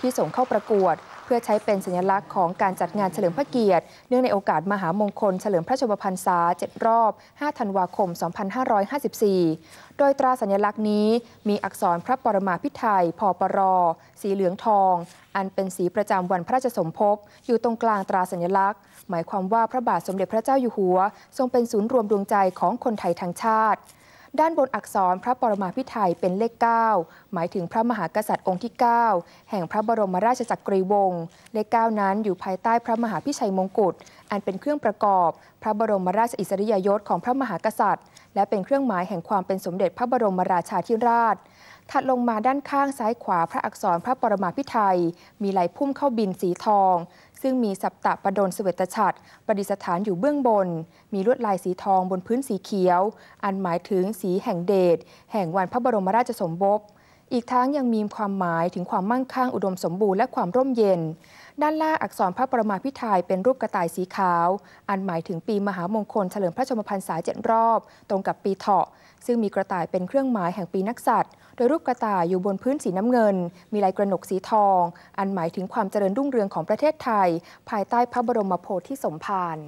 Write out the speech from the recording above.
ที่ส่งเข้าประกวด เพื่อใช้เป็นสัญลักษณ์ของการจัดงานเฉลิมพระเกียรติ เนื่องในโอกาสมหามงคลเฉลิมพระชนมพรรษา 7 รอบ 5 ธันวาคม 2554 โดยตราสัญลักษณ์นี้มีอักษรพระปรมาภิไธยพปรสีเหลืองทอง อันเป็นสีประจำวันพระราชสมภพ อยู่ตรงกลางตราสัญลักษณ์ หมายความว่าพระบาทสมเด็จพระเจ้าอยู่หัว ทรงเป็นศูนย์รวมดวงใจของคนไทยทั้งชาติ ด้านบนอักษรพระปรมาภิไธยเป็นเลข 9 หมายถึงพระมหากษัตริย์องค์ที่ 9 แห่งพระบรมราชจักรีวงศ์เลข 9 นั้นอยู่ภายใต้พระมหาพิชัยมงกุฎอันเป็นเครื่องประกอบ พระบรมราชอิสริยยศของพระมหากษัตริย์ และเป็นเครื่องหมายแห่งความเป็นสมเด็จพระบรมราชาธิราช ถัดลงมาด้านข้างซ้ายขวาพระอักษรพระปรมาภิไธยมีลายพุ่มเข้าบินสีทอง ซึ่งมีสัปตะประดลสเวตฉัตรประดิษฐานอยู่เบื้องบน มีลวดลายสีทองบนพื้นสีเขียว อันหมายถึงสีแห่งเดชแห่งวันพระบรมราชสมภพ อีกทั้งยังมีความหมายถึงความมั่งคั่งอุดมสมบูรณ์และความร่มเย็น ด้านล่างอักษรพระปรมาภิไธยเป็นรูปกระต่ายสีขาว อันหมายถึงปีมหามงคลเฉลิมพระชนมพรรษาเจ็ดรอบ ตรงกับปีเถาะ ซึ่งมีกระต่ายเป็นเครื่องหมายแห่งปีนักษัตริย์ โดยรูปกระต่ายอยู่บนพื้นสีน้ำเงิน มีลายกระหนกสีทอง อันหมายถึงความเจริญรุ่งเรืองของประเทศไทย ภายใต้พระบรมโพธิสมภาร